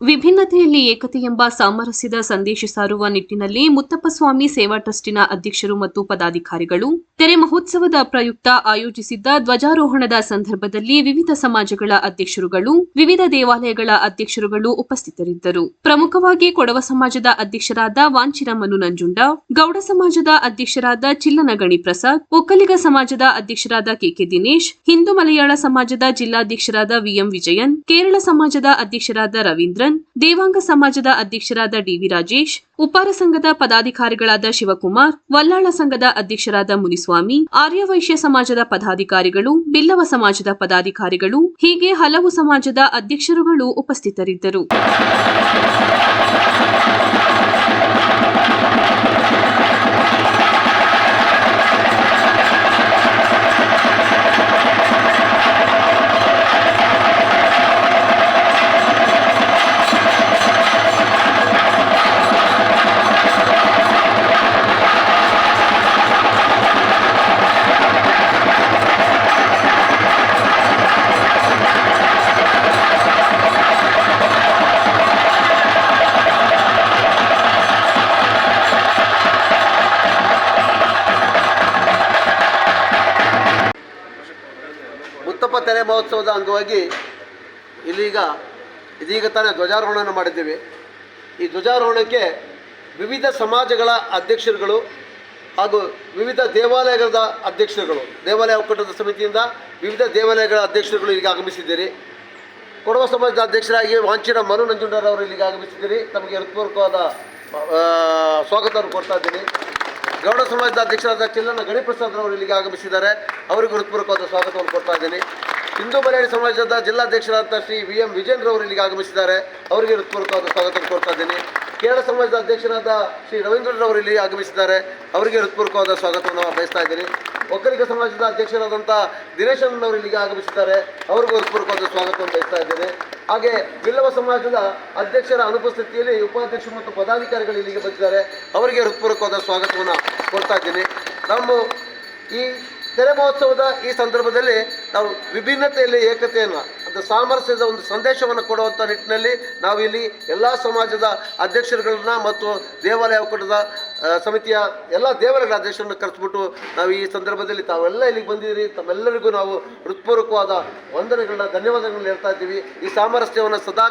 ವಿಭಿನ್ನತೆಯಲ್ಲಿ ಏಕತೆ ಎಂಬ ಸಾಮರಸ್ಯದ ಸಂದೇಶ ಸಾರುವ ನಿಟ್ಟಿನಲ್ಲಿ ಮುತ್ತಪ್ಪ ಸ್ವಾಮಿ ಸೇವಾ ಟ್ರಸ್ಟಿನ ಅಧ್ಯಕ್ಷರು ಮತ್ತು ಪದಾಧಿಕಾರಿಗಳು, ತೆರೆ ಮಹೋತ್ಸವದ ಪ್ರಯುಕ್ತ ಆಯೋಜಿಸಿದ್ದ ಧ್ವಜಾರೋಹಣದ ಸಂದರ್ಭದಲ್ಲಿ ವಿವಿಧ ಸಮಾಜಗಳ ಅಧ್ಯಕ್ಷರುಗಳು, ವಿವಿಧ ದೇವಾಲಯಗಳ ಅಧ್ಯಕ್ಷರುಗಳು ಉಪಸ್ಥಿತರಿದ್ದರು. ಪ್ರಮುಖವಾಗಿ ಕೊಡವ ಸಮಾಜದ ಅಧ್ಯಕ್ಷರಾದ ವಾಂಚಿರಮನು ನಂಜುಂಡ, ಗೌಡ ಸಮಾಜದ ಅಧ್ಯಕ್ಷರಾದ ಚಿಲ್ಲನಗಣಿ ಪ್ರಸಾದ್, ಒಕ್ಕಲಿಗ ಸಮಾಜದ ಅಧ್ಯಕ್ಷರಾದ ಕೆಕೆ ದಿನೇಶ್, ಹಿಂದೂ ಮಲಯಾಳ ಸಮಾಜದ ಜಿಲ್ಲಾಧ್ಯಕ್ಷರಾದ ವಿಎಂ ವಿಜಯನ್, ಕೇರಳ ಸಮಾಜದ ಅಧ್ಯಕ್ಷರಾದ ರವೀಂದ್ರನ್ ದೇವಾಂಗ ಸಮಾಜದ ಅಧ್ಯಕ್ಷರಾದ ಡಿವಿ ರಾಜೇಶ್ ಉಪ್ಪಾರ ಸಂಘದ ಪದಾಧಿಕಾರಿಗಳಾದ ಶಿವಕುಮಾರ್, ವಲ್ಲಾಳ ಸಂಘದ ಅಧ್ಯಕ್ಷರಾದ ಮುನಿಸ್ವಾಮಿ, ಆರ್ಯವೈಶ್ಯ ಸಮಾಜದ ಪದಾಧಿಕಾರಿಗಳು, ಬಿಲ್ಲವ ಸಮಾಜದ ಪದಾಧಿಕಾರಿಗಳು, ಹೀಗೆ ಹಲವು ಸಮಾಜದ ಅಧ್ಯಕ್ಷರುಗಳು ಉಪಸ್ಥಿತರಿದ್ದರು. ಮುತ್ತಪ್ಪ ತೆರೆ ಮಹೋತ್ಸವದ ಅಂಗವಾಗಿ ಇಲ್ಲಿಗ ಇದೀಗ ತಾನೇ ಧ್ವಜಾರೋಹಣವನ್ನು ಮಾಡಿದ್ದೀವಿ. ಈ ಧ್ವಜಾರೋಹಣಕ್ಕೆ ವಿವಿಧ ಸಮಾಜಗಳ ಅಧ್ಯಕ್ಷರುಗಳು ಹಾಗೂ ವಿವಿಧ ದೇವಾಲಯಗಳ ಅಧ್ಯಕ್ಷರುಗಳು, ದೇವಾಲಯ ಒಕ್ಕೂಟದ ಸಮಿತಿಯಿಂದ ವಿವಿಧ ದೇವಾಲಯಗಳ ಅಧ್ಯಕ್ಷರುಗಳು ಇಲ್ಲಿಗೆ ಆಗಮಿಸಿದ್ದೀರಿ. ಕೊಡವ ಸಮಾಜದ ಅಧ್ಯಕ್ಷರಾಗಿ ವಾಂಚಿನ ಮನು ನಂಜುಂಡರವರು ಇಲ್ಲಿಗೆ ಆಗಮಿಸಿದ್ದೀರಿ. ತಮಗೆ ಹೃತ್ಪೂರ್ವಕವಾದ ಸ್ವಾಗತವನ್ನು ಕೊಡ್ತಾ ಇದ್ದೀನಿ. ಗೌಡ ಸಮಾಜದ ಅಧ್ಯಕ್ಷರಾದ ಚಿಲ್ಲನ ಗಣಿಪ್ರಸಾದ್ ಅವರು ಇಲ್ಲಿಗೆ ಆಗಮಿಸಿದ್ದಾರೆ. ಅವರಿಗೆ ಹೃತ್ಪೂರ್ವಕವಾದ ಸ್ವಾಗತವನ್ನು ಕೊಡ್ತಾ ಇದ್ದೀನಿ. ಹಿಂದೂ ಮಲಯಾಳಿ ಸಮಾಜದ ಜಿಲ್ಲಾಧ್ಯಕ್ಷರಾದ ಶ್ರೀ ವಿ ಎಂ ವಿಜೇಂದ್ರ ಅವರು ಇಲ್ಲಿಗೆ ಆಗಮಿಸಿದ್ದಾರೆ. ಅವರಿಗೆ ಹೃತ್ಪೂರ್ವಕವಾದ ಸ್ವಾಗತವನ್ನು ಕೊಡ್ತಾ ಇದ್ದೀನಿ. ಕೇರಳ ಸಮಾಜದ ಅಧ್ಯಕ್ಷರಾದ ಶ್ರೀ ರವೀಂದ್ರರವರು ಇಲ್ಲಿ ಆಗಮಿಸಿದ್ದಾರೆ. ಅವರಿಗೆ ಹೃತ್ಪೂರ್ವಕವಾದ ಸ್ವಾಗತವನ್ನು ಬಯಸ್ತಾ ಇದ್ದೀನಿ. ಒಕ್ಕಲಿಗ ಸಮಾಜದ ಅಧ್ಯಕ್ಷರಾದಂಥ ದಿನೇಶನ್ ಅವರು ಇಲ್ಲಿಗೆ ಆಗಮಿಸಿದ್ದಾರೆ. ಅವ್ರಿಗೂ ಹೃತ್ಪೂರ್ವಕವಾದ ಸ್ವಾಗತವನ್ನು ಬಯಸ್ತಾ ಇದ್ದೇನೆ. ಹಾಗೆ ಬಿಲ್ಲವ ಸಮಾಜದ ಅಧ್ಯಕ್ಷರ ಅನುಪಸ್ಥಿತಿಯಲ್ಲಿ ಉಪಾಧ್ಯಕ್ಷರು ಮತ್ತು ಪದಾಧಿಕಾರಿಗಳು ಇಲ್ಲಿಗೆ ಬಂದಿದ್ದಾರೆ. ಅವರಿಗೆ ಹೃತ್ಪೂರ್ವಕವಾದ ಸ್ವಾಗತವನ್ನು ಕೊಡ್ತಾ ಇದ್ದೀನಿ. ನಮ್ಮ ಈ ತೆರೆ ಮಹೋತ್ಸವದ ಈ ಸಂದರ್ಭದಲ್ಲಿ ನಾವು ವಿಭಿನ್ನತೆಯಲ್ಲಿ ಏಕತೆಯನ್ನು ಸಾಮರಸ್ಯದ ಒಂದು ಸಂದೇಶವನ್ನು ಕೊಡುವಂಥ ನಿಟ್ಟಿನಲ್ಲಿ ನಾವು ಇಲ್ಲಿ ಎಲ್ಲ ಸಮಾಜದ ಅಧ್ಯಕ್ಷರುಗಳನ್ನ ಮತ್ತು ದೇವಾಲಯ ಒಕ್ಕೂಟದ ಸಮಿತಿಯ ಎಲ್ಲ ದೇವಾಲಯಗಳ ಅಧ್ಯಕ್ಷರನ್ನು ಕರೆಸ್ಬಿಟ್ಟು ನಾವು ಈ ಸಂದರ್ಭದಲ್ಲಿ ತಾವೆಲ್ಲ ಇಲ್ಲಿಗೆ ಬಂದಿದ್ದೀರಿ. ತಮ್ಮೆಲ್ಲರಿಗೂ ನಾವು ಹೃತ್ಪೂರ್ವಕವಾದ ವಂದನೆಗಳನ್ನ, ಧನ್ಯವಾದಗಳನ್ನ ಹೇಳ್ತಾ ಇದ್ದೀವಿ. ಈ ಸಾಮರಸ್ಯವನ್ನು ಸದಾ